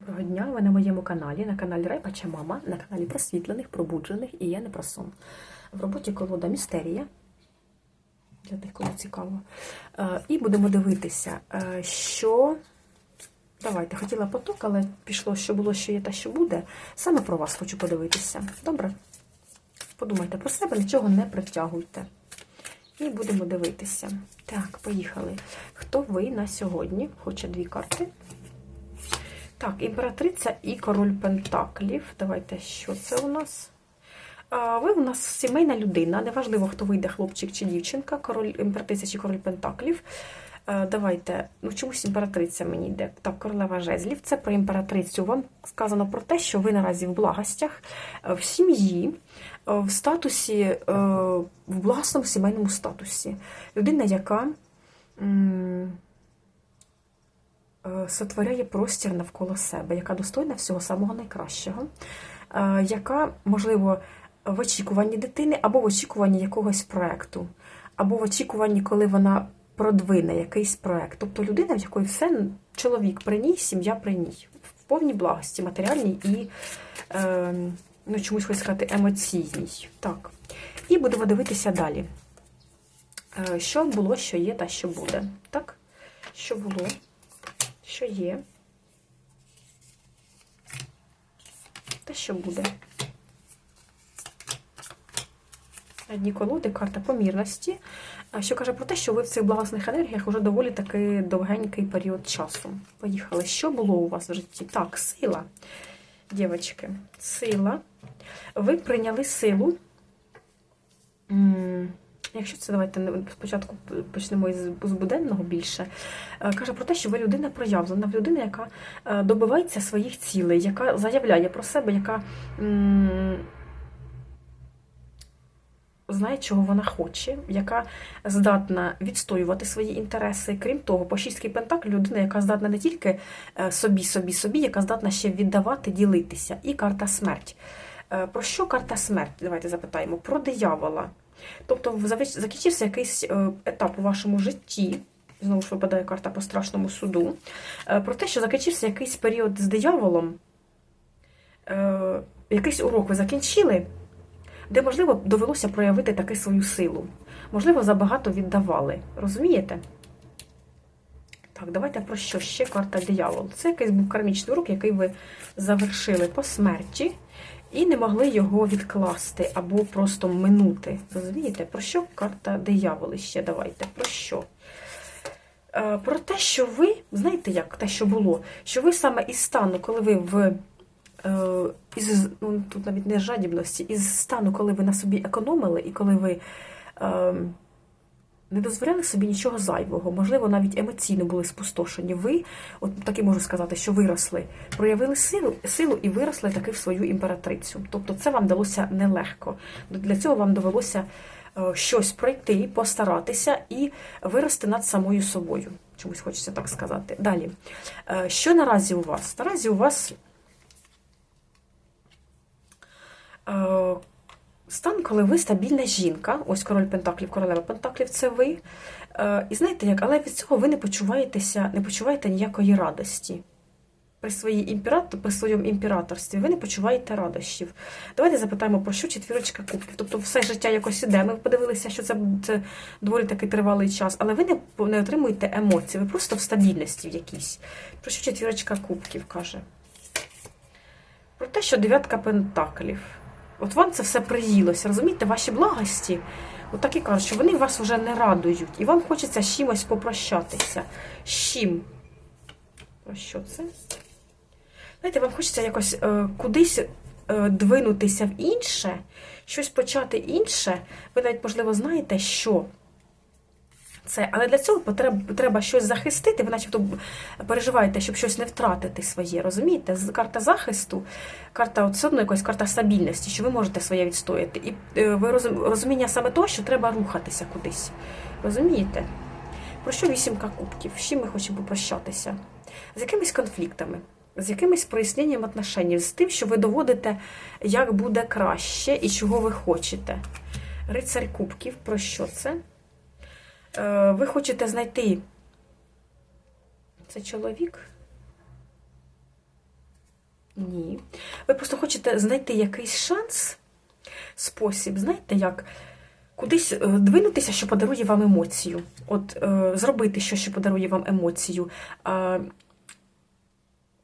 Доброго дня, ви на моєму каналі, на каналі Райпача Мама, на каналі просвітлених, пробуджених і я не про сон. В роботі колода Містерія. Для тих, кому цікаво. Е, І будемо дивитися, е, що. Давайте, хотіла поток, але пішло, що було, що є та що буде. Саме про вас хочу подивитися. Добре? Подумайте про себе, нічого не притягуйте. І будемо дивитися. Так, поїхали. Хто ви на сьогодні? Хоче дві карти. Так, імператриця і король Пентаклів. Давайте, що це у нас? Ви у нас сімейна людина. Неважливо, хто вийде, хлопчик чи дівчинка, король імператриця чи король Пентаклів. Давайте, ну чомусь імператриця мені йде. Так, королева жезлів. Це про імператрицю. Вам сказано про те, що ви наразі в благостях, е, в сім'ї, е, в статусі, е, в власному сімейному статусі. Людина, яка. Е, сотворяє простір навколо себе, яка достойна всього самого найкращого, е, яка, можливо, в очікуванні дитини, або в очікуванні якогось проекту, або в очікуванні, коли вона продвине якийсь проект. Тобто людина, в якої все чоловік при ній, сім'я при ній, в повній благості, матеріальній і, е, ну, чомусь хочу сказати, емоційній. Так. І будемо дивитися далі. Е, Що було, що є та що буде. Так? Що було? Що є, та що буде. Одні колоди, карта помірності, що каже про те, що ви в цих благосних енергіях вже доволі таки довгенький період часу. Поїхали. Що було у вас в житті? Так, сила, дівчатки, сила. Ви прийняли силу. Якщо це давайте спочатку почнемо із буденного більше, каже про те, що ви людина проявлена, людина, яка добивається своїх цілей, яка заявляє про себе, яка знає, чого вона хоче, яка здатна відстоювати свої інтереси. Крім того, по шістки пентаклів людина, яка здатна не тільки собі, собі, собі, яка здатна ще віддавати, ділитися. І карта смерть. Про що карта смерть? Давайте запитаємо. Про диявола. Тобто закінчився якийсь етап у вашому житті, знову ж випадає карта по страшному суду, про те, що закінчився якийсь період з дияволом, якийсь урок ви закінчили, де, можливо, довелося проявити таки свою силу. Можливо, забагато віддавали. Розумієте? Так, давайте про що ще карта диявол. Це якийсь був кармічний урок, який ви завершили по смерті. І не могли його відкласти або просто минути. Розумієте, про що карта дияволи ще давайте? Про що? Е, про те, що ви, знаєте, як те, що було, що ви саме із стану, коли ви в е, із, ну, тут навіть не жадібності, із стану, коли ви на собі економили, і коли ви. Е, не дозволяли собі нічого зайвого, можливо, навіть емоційно були спустошені. Ви, от таки можу сказати, що виросли, проявили силу силу і виросли таки в свою імператрицю. Тобто це вам далося нелегко. Для цього вам довелося щось пройти, постаратися і вирости над самою собою. Чомусь хочеться так сказати. Далі. Що наразі у вас? Наразі у вас. Стан, коли ви стабільна жінка, ось король Пентаклів, королева Пентаклів це ви. І знаєте як, але від цього ви не почуваєтеся, не почуваєте ніякої радості. При своїй імператор, при своєму імператорстві ви не почуваєте радощів. Давайте запитаємо, про що четвірочка кубків. Тобто все життя якось іде. Ми подивилися, що це, це доволі такий тривалий час, але ви не, не отримуєте емоцій, ви просто в стабільності в якійсь. Про що четвірочка кубків каже? Про те, що дев'ятка пентаклів. От вам це все приїлося, розумієте, ваші благості, от так і кажуть, що вони вас вже не радують. І вам хочеться з чимось попрощатися. З чим? Про що це? Знаєте, вам хочеться якось е, кудись е, двинутися в інше, щось почати інше. Ви навіть, можливо, знаєте, що це. Але для цього потрібно, треба щось захистити, ви начебто переживаєте, щоб щось не втратити своє. Розумієте? Карта захисту, карта все одно якась карта стабільності, що ви можете своє відстояти. І е, ви розуміння саме того, що треба рухатися кудись. Розумієте? Про що вісімка кубків? З чим ми хочемо попрощатися? З якимись конфліктами, з якимось проясненням отношень, з тим, що ви доводите, як буде краще і чого ви хочете. Рицарь кубків, про що це? Ви хочете знайти це чоловік? Ні. Ви просто хочете знайти якийсь шанс, спосіб, знаєте, як кудись е, двинутися, що подарує вам емоцію. От е, зробити щось, що подарує вам емоцію.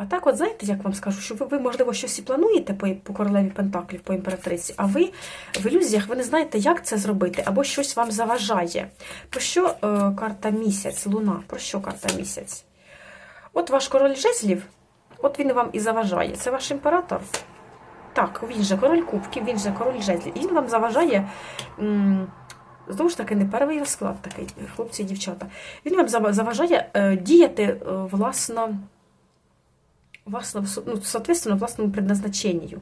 А, так, от знаєте, як вам скажу, що ви, ви можливо, щось і плануєте по, по королеві Пентаклів, по імператриці, а ви в ілюзіях ви не знаєте, як це зробити, або щось вам заважає. Про що е, карта місяць, луна? Про що карта місяць? От ваш король жезлів, от він вам і заважає. Це ваш імператор. Так, він же король кубків, він же король жезлів. І він вам заважає. м, Знову ж таки, не перший розклад такий, хлопці і дівчата. Він вам заважає е, діяти е, власно, власно, ну, соответственно, власному предназначенню.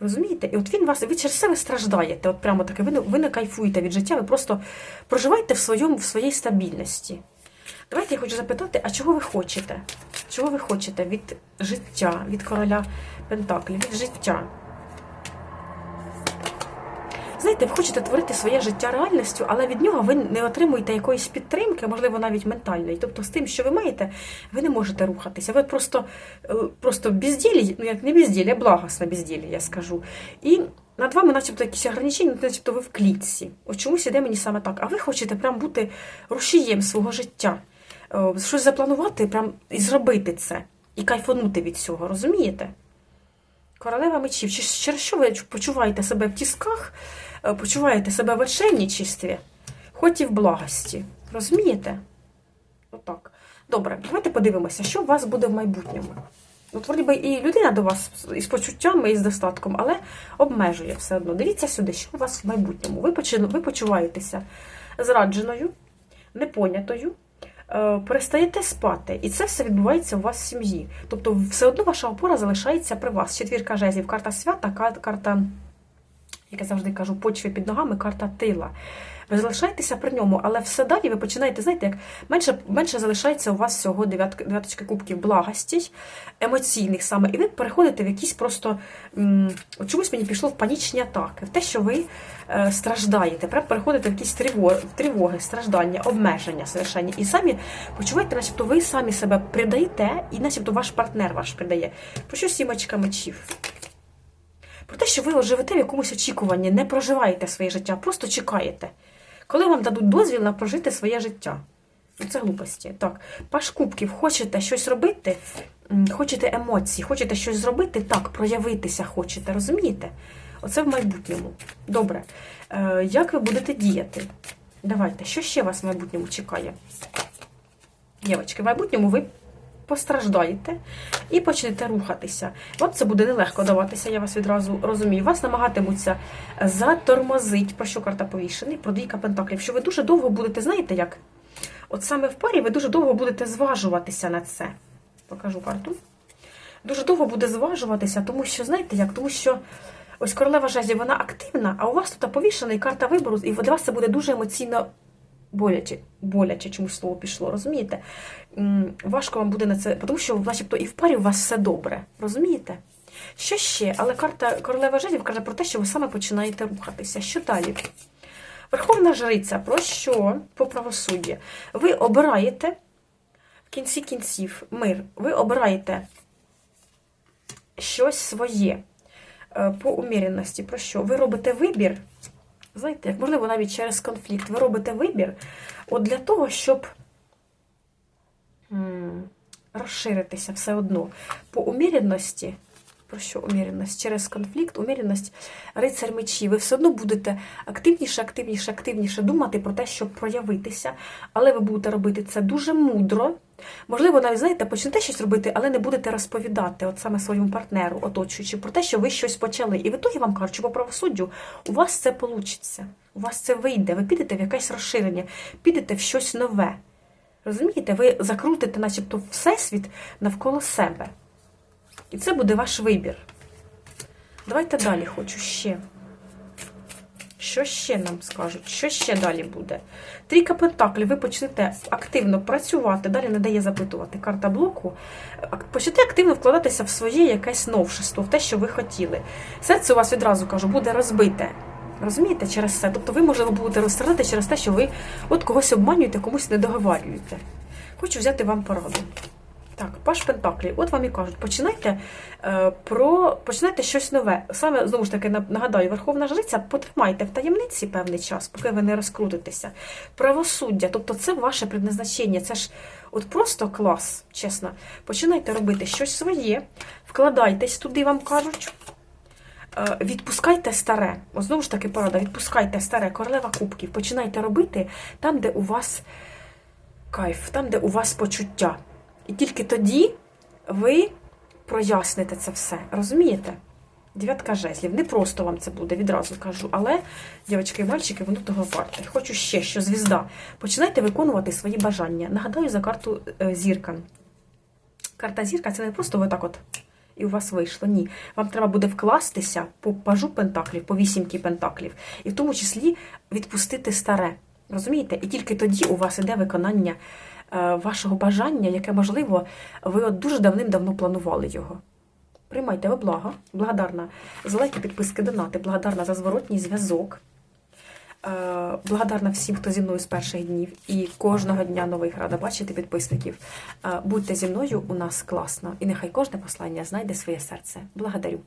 Розумієте? І от він вас, ви через себе страждаєте. От прямо таке, ви ви не кайфуєте від життя, ви просто проживаєте в, своєму, в своїй стабільності. Давайте я хочу запитати, а чого ви хочете? Чого ви хочете від життя, від короля Пентаклів, від життя? Знаєте, ви хочете творити своє життя реальністю, але від нього ви не отримуєте якоїсь підтримки, можливо, навіть ментальної. Тобто з тим, що ви маєте, ви не можете рухатися. Ви просто, е, просто безділі, ну як не безділі, а благосне безділі, я скажу. І над вами, начебто, якісь ограничення, начебто ви в клітці. От чомусь іде мені саме так. А ви хочете прям бути рушієм свого життя, Е, щось запланувати прям і зробити це, і кайфанути від цього, розумієте? Королева мечів. Чи через що ви почуваєте себе в тісках, почуваєте себе в отшельничестві, хоч і в благості. Розумієте? Отак. Добре, давайте подивимося, що у вас буде в майбутньому. От, вроді би, і людина до вас із почуттями, і з достатком, але обмежує все одно. Дивіться сюди, що у вас в майбутньому. Ви почуваєтеся зрадженою, непонятою, е, перестаєте спати. І це все відбувається у вас в сім'ї. Тобто, все одно ваша опора залишається при вас. Четвірка жезлів, карта свята, карта, як я завжди кажу, почви під ногами, карта тила. Ви залишаєтеся при ньому, але все далі ви починаєте, знаєте, як менше, менше залишається у вас всього дев'яточки кубків благостей, емоційних саме, і ви переходите в якісь просто м, чомусь мені пішло в панічні атаки, в те, що ви е, страждаєте, прям переходите в якісь тривоги, тривоги, страждання, обмеження совершення. І самі почуваєте, начебто ви самі себе придаєте, і начебто ваш партнер ваш придає. Про що сімочка мечів? Про те, що ви живете в якомусь очікуванні, не проживаєте своє життя, просто чекаєте. Коли вам дадуть дозвіл на прожити своє життя. Ну, Це глупості. Так, паш кубків, хочете щось робити, хочете емоцій, хочете щось зробити, так, проявитися хочете, розумієте? Оце в майбутньому. Добре. Е, як ви будете діяти? Давайте, що ще вас в майбутньому чекає? Дівчатки, в майбутньому ви постраждаєте і почнете рухатися. От це буде нелегко даватися, я вас відразу розумію. Вас намагатимуться затормозити, про що карта повішений, про двійка пентаклів, що ви дуже довго будете, знаєте як? От саме в парі ви дуже довго будете зважуватися на це. Покажу карту. Дуже довго буде зважуватися, тому що, знаєте як? Тому що ось королева жезлів, вона активна, а у вас тут повішена і карта вибору, і для вас це буде дуже емоційно боляче, боляче чомусь слово пішло, розумієте? Важко вам буде на це, тому що, начебто, і в парі у вас все добре, розумієте? Що ще? Але карта королева жезлів каже про те, що ви саме починаєте рухатися. Що далі? Верховна жриця, про що по правосудді? Ви обираєте в кінці кінців мир, ви обираєте щось своє е, по уміряності. Про що? Ви робите вибір, знаєте, як можливо, навіть через конфлікт, ви робите вибір от для того, щоб розширитися все одно. По уміряності, про що уміряність? Через конфлікт, уміряність, рицар мечі. Ви все одно будете активніше, активніше, активніше думати про те, щоб проявитися, але ви будете робити це дуже мудро. Можливо, навіть знаєте, почнете щось робити, але не будете розповідати, от саме своєму партнеру, оточуючи, про те, що ви щось почали. І в ітогі вам кажуть, що по правосуддю у вас це вийде, у вас це вийде, ви підете в якесь розширення, підете в щось нове. Розумієте, ви закрутите, начебто, всесвіт навколо себе. І це буде ваш вибір. Давайте далі хочу ще. Що ще нам скажуть? Що ще далі буде? Трійка пентаклів, ви почнете активно працювати, далі не дає запитувати карта блоку. Почнете активно вкладатися в своє якесь новшество, в те, що ви хотіли. Серце у вас відразу кажу, буде розбите. Розумієте, через це. Тобто ви, можливо, будете розстрадати через те, що ви от когось обманюєте, комусь не договарюєте. Хочу взяти вам пораду. Так, паш Пентаклі. От вам і кажуть, починайте е, про починайте щось нове. Саме знову ж таки нагадаю, Верховна Жриця, потримайте в таємниці певний час, поки ви не розкрутитеся. Правосуддя, тобто це ваше предназначення. Це ж от просто клас, чесно. Починайте робити щось своє, вкладайтесь туди, вам кажуть. Е, Відпускайте старе. От знову ж таки порада, відпускайте старе, королева кубків. Починайте робити там, де у вас кайф, там, де у вас почуття. І тільки тоді ви проясните це все. Розумієте? Дев'ятка жезлів. Не просто вам це буде, відразу кажу. Але, дівчатки і мальчики, воно того варте. Хочу ще, що звізда. Починайте виконувати свої бажання. Нагадаю за карту е, зірка. Карта зірка це не просто ви так от. І у вас вийшло. Ні. Вам треба буде вкластися по пажу пентаклів, по вісімки пентаклів, і в тому числі відпустити старе. Розумієте? І тільки тоді у вас іде виконання вашого бажання, яке, можливо, ви от дуже давним-давно планували його. Приймайте ви благо, благодарна за лайки, підписки, донати, благодарна за зворотній зв'язок. Е, Благодарна всім, хто зі мною з перших днів і кожного дня нових рада бачити підписників. Е, Будьте зі мною, у нас класно. І нехай кожне послання знайде своє серце. Благодарю.